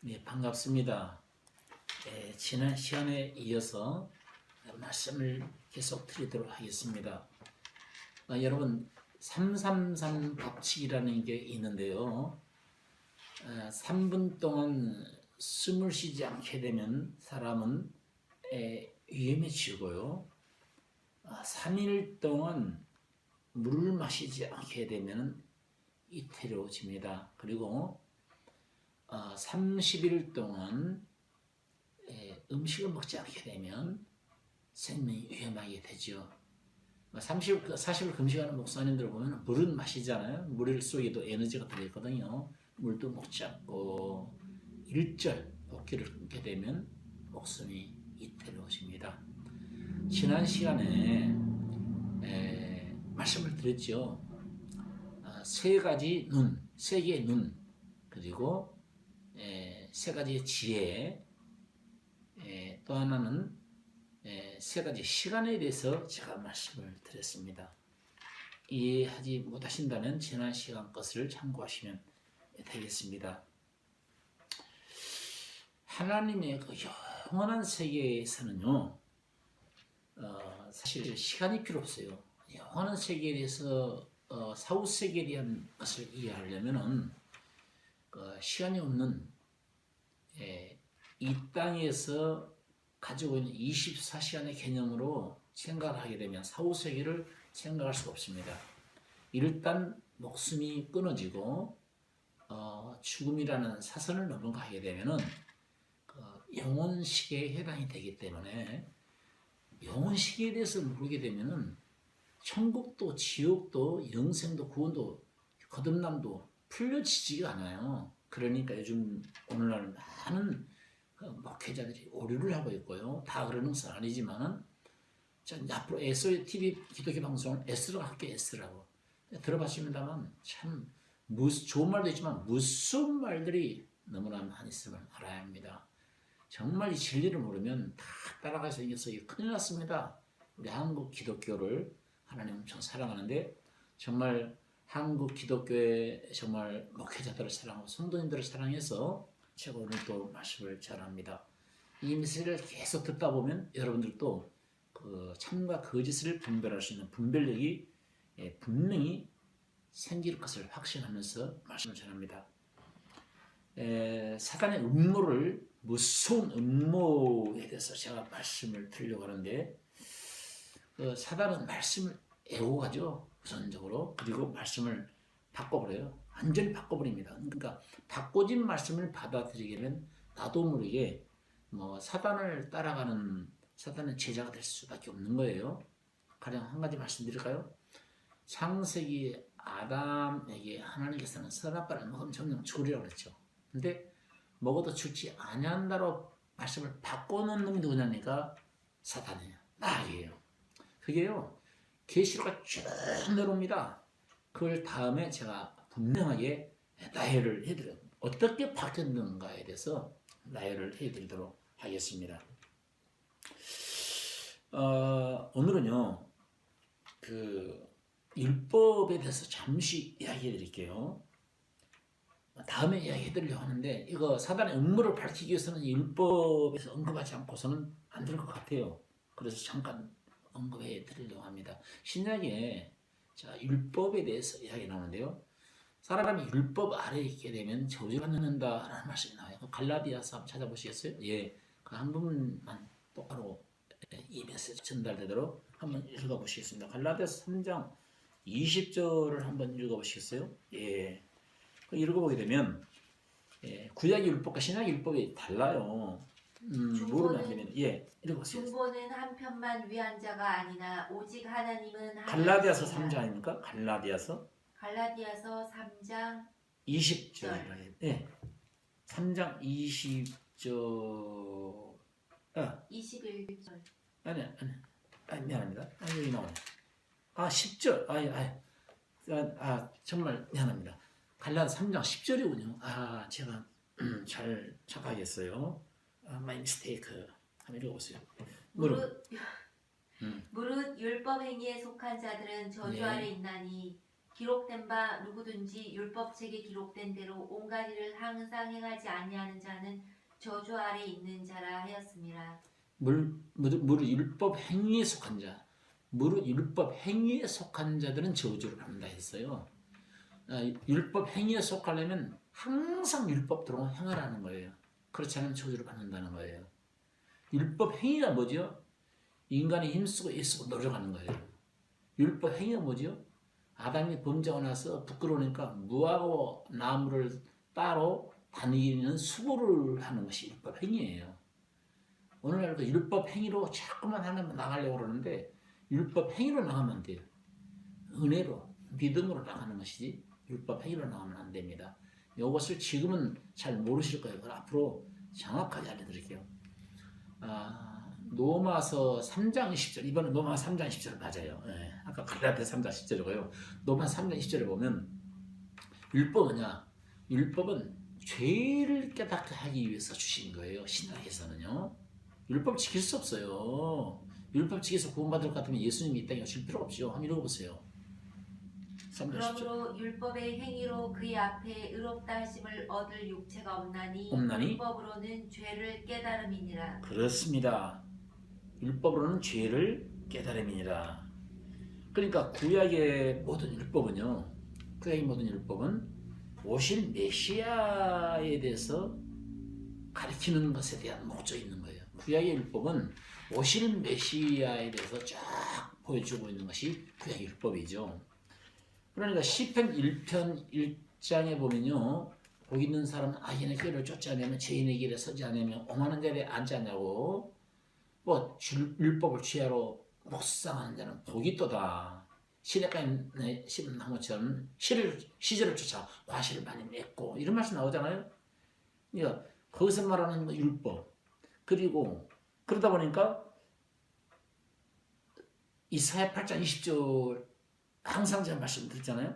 네, 반갑습니다. 네, 지난 시간에 이어서 말씀을 계속 드리도록 하겠습니다. 아, 여러분, 333 법칙이라는 게 있는데요. 아, 3분 동안 숨을 쉬지 않게 되면 사람은 에, 위험해지고요. 아, 3일 동안 물을 마시지 않게 되면 이태로워집니다. 그리고 어, 30일 동안 에, 음식을 먹지 않게 되면 생명이 위험하게 되죠. 30일, 40일 금식하는 목사님들 보면 물은 마시잖아요. 물 속에도 에너지가 들어있거든요. 물도 먹지 않고 일절 복기를 끊게 되면 목숨이 이태로워집니다. 지난 시간에 에, 말씀을 드렸죠. 아, 세 가지 눈, 세 개의 눈, 그리고 에, 세 가지의 지혜, 에, 또 하나는 에, 세 가지 시간에 대해서 제가 말씀을 드렸습니다. 이해하지 못하신다면 지난 시간 것을 참고하시면 되겠습니다. 하나님의 그 영원한 세계에서는요, 어, 사실 시간이 필요 없어요. 영원한 세계에 대해서 어, 사후 세계에 대한 것을 이해하려면은 그 시간이 없는 예, 이 땅에서 가지고 있는 24시간의 개념으로 생각을 하게 되면 사후 세계를 생각할 수가 없습니다. 일단 목숨이 끊어지고 어, 죽음이라는 사선을 넘어가게 되면은 그 영원 시계에 해당이 되기 때문에 영원 시계에 대해서 모르게 되면은 천국도 지옥도 영생도 구원도 거듭남도 풀려지지가 않아요. 그러니까 요즘 오늘날 많은 그 목회자들이 오류를 하고 있고요. 다 그러는 것은 아니지만은 자, 앞으로 S TV 기독교 방송을 S로 할게 S라고 들어봤습니다만 참 무슨 좋은 말도 있지만 무슨 말들이 너무나 많이 있음을 알아야 합니다. 정말 이 진리를 모르면 다 따라가서 이겨서 이게 큰일 났습니다. 우리 한국 기독교를 하나님 엄청 사랑하는데 정말 한국 기독교의 정말 목회자들을 사랑하고 성도님들을 사랑해서 제가 오늘 또 말씀을 전합니다. 이 메시지를 계속 듣다 보면 여러분들도 그 참과 거짓을 분별할 수 있는 분별력이 예, 분명히 생길 것을 확신하면서 말씀을 전합니다. 에, 사단의 음모를 무서운 음모에 대해서 제가 말씀을 드리려고 하는데 그 사단은 말씀을 애호가죠. 우선적으로. 그리고 말씀을 바꿔버려요. 완전히 바꿔버립니다. 그러니까 바꿔진 말씀을 받아들이려면 나도 모르게 뭐 사단을 따라가는 사단의 제자가 될 수밖에 없는 거예요. 가령 한 가지 말씀드릴까요? 창세기 아담에게 하나님께서는 선악과를 먹으면 정령 죽으리라고 그랬죠. 근데 먹어도 죽지 아니한다로 말씀을 바꿔놓는 놈이 누구냐니까 사단이에요. 나예요. 그게요 계시로가 쭉 내려옵니다. 그걸 다음에 제가 분명하게 나열을 해드려요. 어떻게 바뀌었는가에 대해서 나열을 해드리도록 하겠습니다. 어, 오늘은요, 그 율법에 대해서 잠시 이야기해 드릴게요. 다음에 이야기해 드리려고 하는데, 이거 사단의 음모를 밝히기 위해서는 율법에서 언급하지 않고서는 안 될 것 같아요. 그래서 잠깐 언급해 드리려고 합니다. 신약에 자, 율법에 대해서 이야기 나오는데요. 사람이 율법 아래에 있게 되면 저주받는다라는 말씀이 나와요. 그 갈라디아서 찾아보시겠어요? 예, 그 한 부분만 똑바로 이 메시지 전달되도록 한번 읽어보시겠습니다. 갈라디아서 3장 20절을 한번 읽어보시겠어요? 예, 그 읽어보게 되면 예, 구약의 율법과 신약의 율법이 달라요. 음, 모르면 예, 읽어보세요. 중보는 한 편만 위한 자가 아니나 오직 하나님은 갈라디아서 하나님이시라. 3장 아닙니까? 갈라디아서 갈라디아서 3장 20절. 예. 3장 20절. 아, 21절 아니, 아니. 아, 미안합니다. 아, 여기 나오네. 아, 10절. 아, 아, 아, 아 정말 미안합니다. 갈라디아 3장 10절이군요. 아, 제가 음, 잘 착각했어요. 아, my mistake. 한번 읽어보세요. 무릇 음. 무릇 율법 행위에 속한 자들은 저주 네. 아래 있나니 기록된 바 누구든지 율법책에 기록된 대로 온갖 일을 항상 행하지 아니하는 자는 저주 아래 있는 자라 하였습니다. 물, 무릇, 무릇 율법 행위에 속한 자, 무릇 율법 행위에 속한 자들은 저주를 받는다 했어요. 아, 율법 행위에 속하려면 항상 율법대로 행하라는 거예요. 그렇지 않으면 저주를 받는다는 거예요. 율법 행위가 뭐죠? 인간이 힘쓰고 애쓰고 노력하는 거예요. 율법 행위가 뭐죠? 아담이 범죄하고 나서 부끄러우니까 무하고 나무를 따로 다니는 수고를 하는 것이 율법 행위예요. 오늘날도 율법 행위로 자꾸만 하면 나가려고 그러는데 율법 행위로 나가면 안 돼요. 은혜로 믿음으로 나가는 것이지 율법 행위로 나가면 안 됩니다. 이것을 지금은 잘 모르실 거예요. 앞으로 정확하게 알려드릴게요. 아, 노마서 3장 10절 이번에 노마서 3장 10절 맞아요. 예, 아까 갈라데 3장 10절이고요. 노마서 3장 10절에 보면 율법은요. 율법은 죄를 깨닫게 하기 위해서 주신 거예요. 신학에서는요. 율법 지킬 수 없어요. 율법 지켜서 구원받을 것 같으면 예수님이 이 땅에 오실 필요가 없죠. 한번 읽어보세요. 3절 10절. 그러므로 율법의 행위로 그의 앞에 의롭다 하심을 얻을 육체가 없나니 없나니? 율법으로는 죄를 깨달음이니라. 그렇습니다. 율법으로는 죄를 깨달음이니라. 그러니까 구약의 모든 율법은요. 구약의 모든 율법은 오실 메시아에 대해서 가르치는 것에 대한 목적이 있는 거예요. 구약의 율법은 오실 메시아에 대해서 쫙 보여주고 있는 것이 구약의 율법이죠. 그러니까 시편 1편 1장에 보면요. 복 있는 사람은 악인의 길을 쫓지 않으면 죄인의 길에 서지 않으면 오만한 자리에 앉지 않냐고 뭐 줄- 율법을 취하러 묵상하는 자는 복이 또다. 시냇가에 심은 나무처럼 시를 시절을 쫓아 과실을 많이 맺고 이런 말씀 나오잖아요. 그러니까 거기서 말하는 뭐 율법 그리고 그러다 보니까 이사야 8장 20절 항상 제가 말씀드렸잖아요.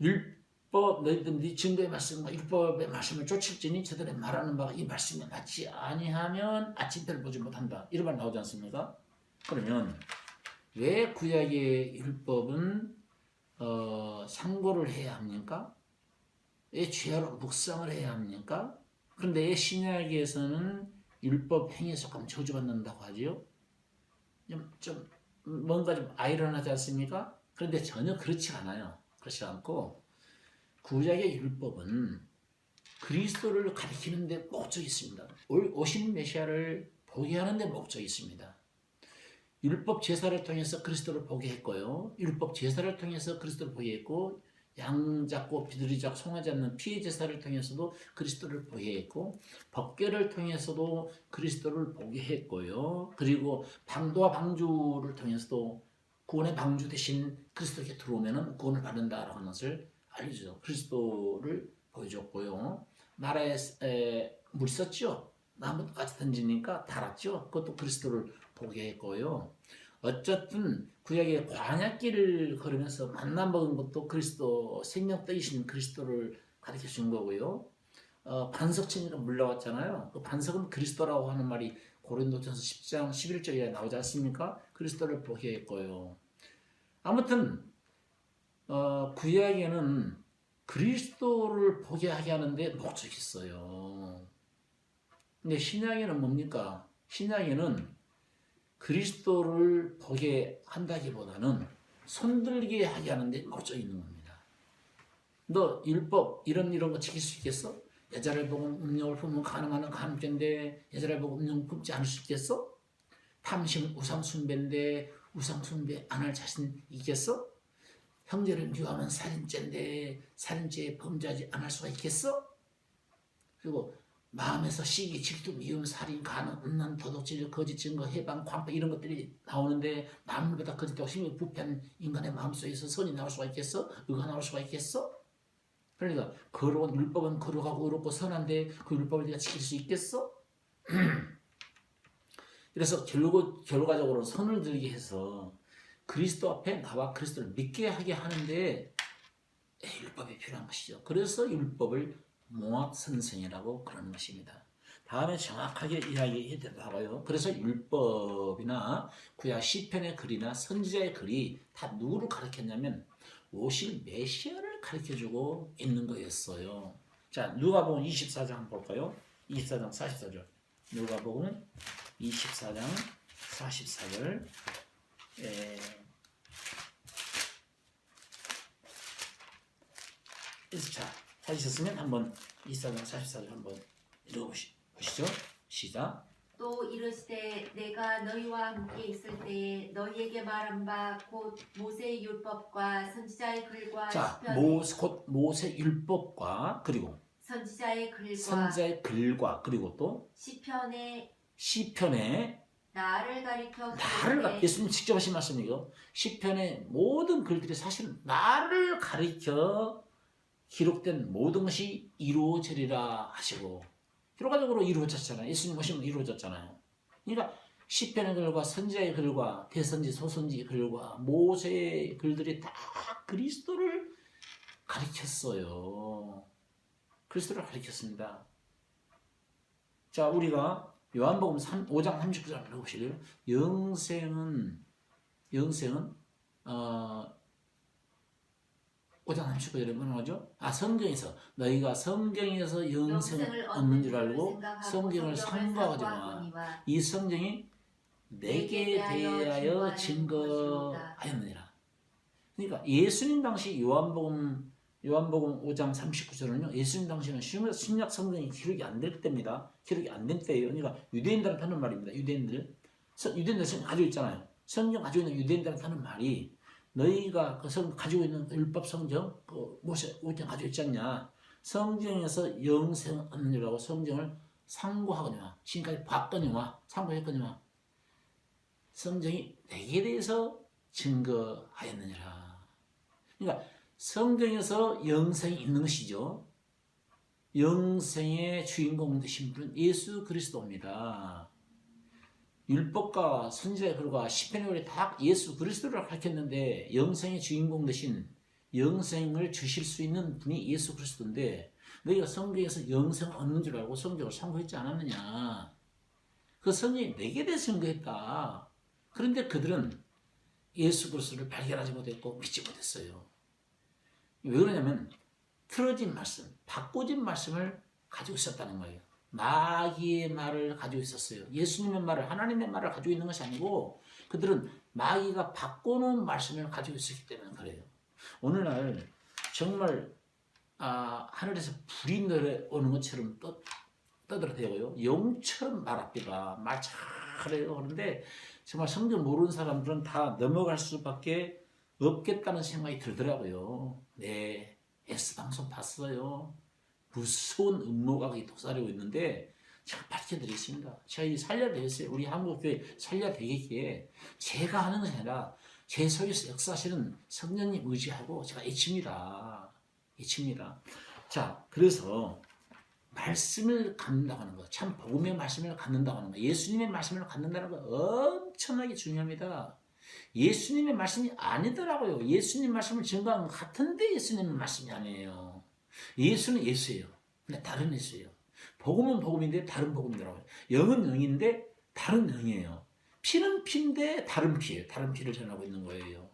율법 너희들이 증거의 말씀과 율법의 말씀을 쫓을지니 저들의 말하는 바가 이 말씀에 맞지 아니하면 아침별 보지 못한다. 이런 말 나오지 않습니까? 그러면 왜 구약의 율법은 어, 상고를 해야 합니까? 왜 죄로 묵상을 해야 합니까? 그런데 신약에서는 율법 행위에 속하면 저주받는다고 하지요. 좀, 좀 뭔가 좀 아이러니하지 않습니까? 그런데 전혀 그렇지 않아요. 그렇지 않고 구약의 율법은 그리스도를 가리키는 데 목적이 있습니다. 올- 오신 메시아를 보게 하는 데 목적이 있습니다. 율법 제사를 통해서 그리스도를 보게 했고요. 율법 제사를 통해서 그리스도를 보게 했고 양 잡고 비둘기 잡고 송아지 않는 피의 제사를 통해서도 그리스도를 보게 했고 법궤를 통해서도 그리스도를 보게 했고요. 그리고 방도와 방주를 통해서도 구원의 방주 대신 그리스도에게 들어오면은 구원을 받는다라고 하는 것을 알려주죠. 그리스도를 보여줬고요. 나라에 에, 물이 썼죠. 나무까지 던지니까 달았죠. 그것도 그리스도를 보게 했고요. 어쨌든 구약의 광야길을 걸으면서 만나 먹은 것도 그리스도 생명 떡이신 그리스도를 가르쳐 준 거고요. 어, 반석천이가 물러왔잖아요. 그 반석은 그리스도라고 하는 말이 고린도전서 10장 11절에 나오지 않습니까? 그리스도를 보게 했고요. 아무튼 어, 구약에는 그리스도를 보게 하게 하는데 목적이 있어요. 근데 신약에는 뭡니까? 신약에는 그리스도를 보게 한다기보다는 손들게 하게 하는데 목적이 있는 겁니다. 너 율법 이런 이런 거 지킬 수 있겠어? 여자를 보고 음욕을 품으면 가능한 간죄인데 여자를 보고 음욕 품지 않을 수 있겠어? 탐심 우상 숭배인데 우상 숭배 안 할 자신 있겠어? 형제를 미워하면 살인죄인데 살인죄 범죄하지 않을 수가 있겠어? 그리고 마음에서 시기, 질투, 미움, 살인, 간음, 음란, 도덕질, 거짓 증거, 해방, 광파 이런 것들이 나오는데 만물보다 거짓되고 힘이 부패한 인간의 마음속에서 선이 나올 수가 있겠어? 의가 나올 수가 있겠어? 그러니까 거룩한 율법은 거룩하고 의롭고 선한데 그 율법을 네가 지킬 수 있겠어? 그래서 결국 결과적으로 선을 들게 해서 그리스도 앞에 나와 그리스도를 믿게 하게 하는데 율법이 필요한 것이죠. 그래서 율법을 모학 선생이라고 그러는 것입니다. 다음에 정확하게 이야기해 드리도록 하고요. 그래서 율법이나 구약 시편의 글이나 선지자의 글이 다 누구를 가르쳤냐면 오실 메시아를 가르쳐주고 있는 거였어요. 자, 누가복음 24장 한번 볼까요? 24장 44절. 누가복음 24장 44절. 에, 자, 찾으셨으면 한번 24장 44절 한번 읽어보시죠. 시작. 또 이르시되 내가 너희와 함께 있을 때에 너희에게 말한 바 곧 모세의 율법과 선지자의 글과 자, 모세, 곧 모세 율법과 그리고 선지자의 글과 선자의 글과 그리고 또 시편의 시편의 나를 가리켜 나를 가, 예수님 직접 하신 말씀이고 시편의 모든 글들이 사실은 나를 가리켜 기록된 모든 것이 이루어지리라 하시고 결과적으로 이루어졌잖아요. 예수님 오시면 이루어졌잖아요. 그러니까 시편의 글과 선지자의 글과 대선지 소선지 글과 모세의 글들이 다 그리스도를 가리켰어요. 그리스도를 가리켰습니다. 자, 우리가 요한복음 3, 5장 39절 읽어보실래요? 영생은 영생은 어 5장 39절에 뭐라고 하죠? 아 성경에서 너희가 성경에서 영생을 얻는 줄 알고 성경을 상고하지 마. 이 성경이 내게 대하여 증거하였느니라. 그러니까 예수님 당시 요한복음 요한복음 5장 39절은요. 예수님 당시는 신약- 성경이 기록이 안 될 때입니다. 기록이 안될 때예요. 그러니까 유대인들한테 하는 말입니다. 유대인들. 서- 유대인들 성경 가지고 있잖아요. 성경 가지고 있는 유대인들한테 하는 말이 너희가 그 성 가지고 있는 율법 성경 그 모세 오장 가지고 있지 않냐? 성경에서 영생 이라고 성경을 상고하거니와 지금까지 봤거니와 상고했거니와 성경이 내게 대해서 증거하였느니라. 그러니까 성경에서 영생이 있는 것이죠. 영생의 주인공 되신 분은 예수 그리스도입니다. 율법과 선지자의 글과 시편의 글이 다 예수 그리스도를 가르쳤는데 영생의 주인공 되신 영생을 주실 수 있는 분이 예수 그리스도인데 너희가 성경에서 영생을 얻는 줄 알고 성경을 상고했지 않았느냐. 그 성경이 내게 대해서 증거했다. 그런데 그들은 예수 그리스도를 발견하지 못했고 믿지 못했어요. 왜 그러냐면 틀어진 말씀, 바꿔진 말씀을 가지고 있었다는 거예요. 마귀의 말을 가지고 있었어요. 예수님의 말을 하나님의 말을 가지고 있는 것이 아니고 그들은 마귀가 바꿔놓은 말씀을 가지고 있었기 때문에 그래요. 오늘날 정말 아, 하늘에서 불이 내려오는 것처럼 떠, 떠들어대고요. 영처럼 말합니다. 말 잘해요. 그런데 정말 성경 모르는 사람들은 다 넘어갈 수밖에 없겠다는 생각이 들더라고요. 네, S 방송 봤어요. 무서운 음모각이 도사리고 있는데 제가 밝혀드리겠습니다. 제가 이 살려되겠어요. 우리 한국교회 살려되겠기에 제가 하는 것이 아니라 제 속에서 역사하시는 성령님 의지하고 제가 애칩니다. 애칩니다. 자, 그래서 말씀을 갖는다고 하는 거, 참 복음의 말씀을 갖는다고 하는 거, 예수님의 말씀을 갖는다는 거 엄청나게 중요합니다. 예수님의 말씀이 아니더라고요. 예수님 말씀을 증거하는 것 같은데 예수님의 말씀이 아니에요. 예수는 예수예요. 근데 다른 예수예요. 복음은 복음인데 다른 복음이더라고요. 영은 영인데 다른 영이에요. 피는 피인데 다른 피예요. 다른 피를 전하고 있는 거예요.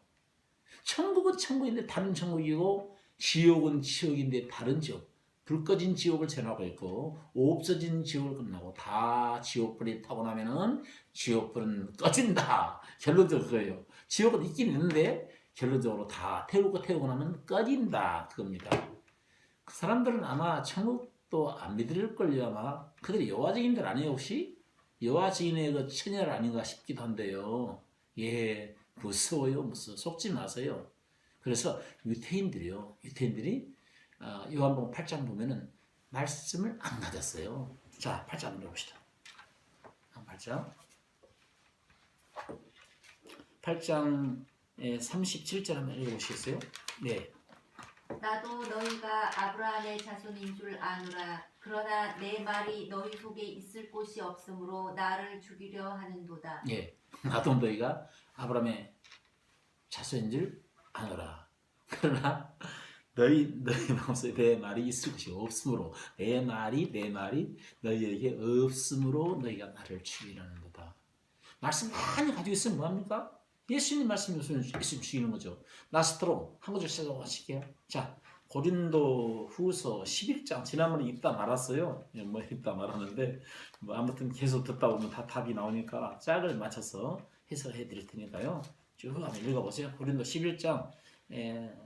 천국은 천국인데 다른 천국이고 지옥은 지옥인데 다른 지옥. 불 꺼진 지옥을 전하고 있고 없어진 지옥을 끝나고 다 지옥불이 타고 나면은 지옥불은 꺼진다. 결론적으로 그거예요. 지옥은 있긴 있는데 결론적으로 다 태우고 태우고 나면 꺼진다. 그겁니다. 그 사람들은 아마 천국도 안 믿을걸요 아마. 그들이 여호와 증인들 아니에요 혹시? 여호와 증인의 그 처녀를 아닌가 싶기도 한데요. 예 무서워요 무서워 속지 마세요. 그래서 유태인들이요. 유태인들이 어, 요한복음 8장 보면은 말씀을 안 가졌어요. 자 8장 한번 봅시다. 8장. 8장 37절 한번 읽어보시겠어요? 네 나도 너희가 아브라함의 자손인 줄 아노라 그러나 내 말이 너희 속에 있을 곳이 없으므로 나를 죽이려 하는도다 예, 나도 너희가 아브라함의 자손인 줄 아노라. 그러나 너희 너희 마음속에 내 말이 있을 것이 없으므로 내 말이 내 말이 너희에게 없으므로 너희가 나를 죽이려는 거다. 말씀 많이 가지고 있으면 뭐합니까? 예수님 말씀이 무슨 예수님 죽이는 거죠. 라스트로 한 구절 찾아가실게요. 자, 고린도 후서 11장 지난번에 읽다 말았어요. 예, 뭐 읽다 말았는데 뭐 아무튼 계속 듣다 보면 다 답이 나오니까 짝을 맞춰서 해석해 드릴 테니까요. 쭉 한번 읽어보세요. 고린도 11장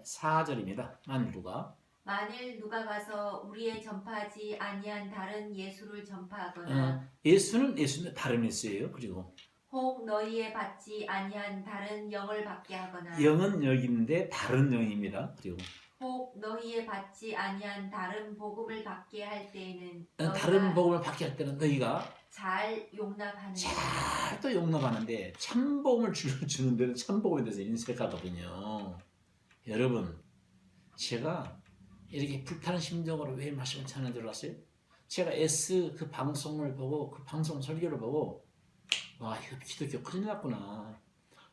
4절입니다. 만일 누가 만일 누가 가서 우리의 전파하지 아니한 다른 예수를 전파하거나 어, 예수는 예수인데 다른 예수예요. 그리고 혹 너희의 받지 아니한 다른 영을 받게 하거나 영은 영인데 다른 영입니다. 그리고 혹 너희의 받지 아니한 다른 복음을 받게 할 때에는 어, 너희가 다른 복음을 받게 할 때는 너희가 잘 용납하는 잘 또 용납하는데 참 복음을 주, 주는 데는 참 복음에 대해서 인색하거든요. 여러분, 제가 이렇게 불타는 심정으로 왜 말씀을 줄 알았어요? 제가 S 그 방송을 보고 그 방송 설교를 보고 와 이거 기독교 큰일 났구나.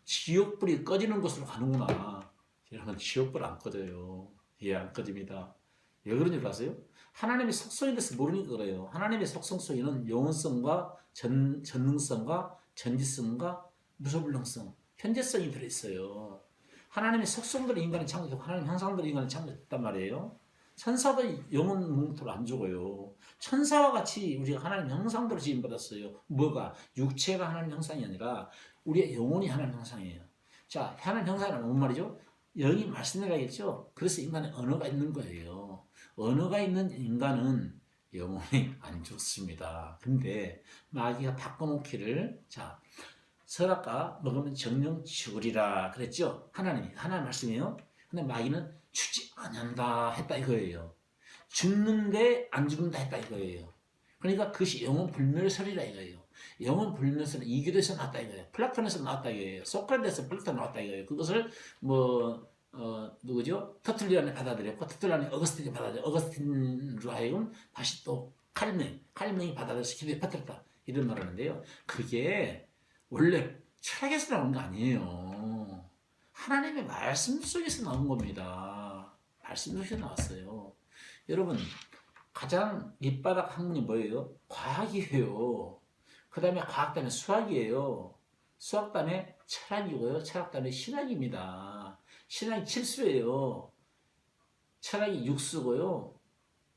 지옥불이 꺼지는 곳으로 가는구나. 여러분 지옥불 안 꺼져요. 예, 안 꺼집니다. 왜 그런 줄 아세요? 하나님의 속성에 대해서 모르니까 그래요. 하나님의 속성 속에는 영원성과 전, 전능성과 전지성과 무소불능성, 현재성이 들어있어요. 하나님의 속성들을 인간이 창조했고 하나님 형상들을 인간이 창조했단 말이에요. 천사도 영혼 뭉토로 안 죽어요. 천사와 같이 우리가 하나님 형상대로 지음받았어요. 뭐가? 육체가 하나님 형상이 아니라 우리의 영혼이 하나님 형상이에요. 자, 하나님 형상이란 뭔 말이죠? 영이 말씀해가겠죠? 그래서 인간의 언어가 있는 거예요. 언어가 있는 인간은 영혼이 안 죽습니다. 근데 마귀가 바꿔놓기를 자 설악과 먹으면 정령 죽으리라 그랬죠? 하나님이 하나님 말씀이에요. 근데 마귀는 죽지 않는다 했다 이거예요. 죽는데 안 죽는다 했다 이거예요. 그러니까 그것이 영혼 불멸설이라 이거예요. 영혼 불멸설은 이교도에서 나왔다 이거예요. 플라톤에서 나왔다 이거예요. 소크라테스에서 플라톤 나왔다 이거예요. 그것을 뭐 어, 누구죠? 터툴리안이 받아들였고 터툴리안이 어거스틴이 받아들여 어거스틴으로 하여금 다시 또 칼맹, 칼맹이 받아들여서 기도에 퍼뜨렸다 이런 말 하는데요. 그게 원래 철학에서 나온 거 아니에요. 하나님의 말씀 속에서 나온 겁니다. 말씀 속에서 나왔어요. 여러분 가장 밑바닥 학문이 뭐예요? 과학이에요. 그 다음에 과학 다음에 수학이에요. 수학 다음에 철학이고요. 철학 다음에 신학입니다. 신학이 칠수예요. 철학이 육수고요.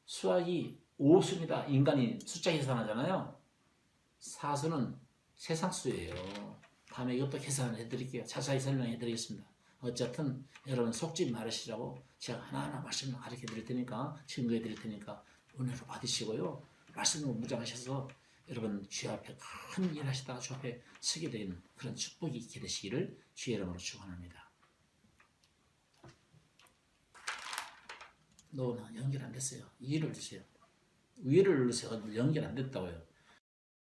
수학이 오수입니다. 인간이 숫자 계산하잖아요. 사수는 세상수예요. 다음에 이것도 계산해 드릴게요. 자세히 설명해 드리겠습니다. 어쨌든 여러분 속지 말으시라고 제가 하나하나 말씀을 가르쳐 드릴 테니까 증거해 드릴 테니까 은혜로 받으시고요. 말씀으로 무장하셔서 여러분 주 앞에 큰 일 하시다가 주 앞에 서게 되는 그런 축복이 있게 되시기를 주의 이름으로 축원합니다. 너는 연결 안 됐어요. 이해를 주세요. 위를 누르세요. 연결 안 됐다고요.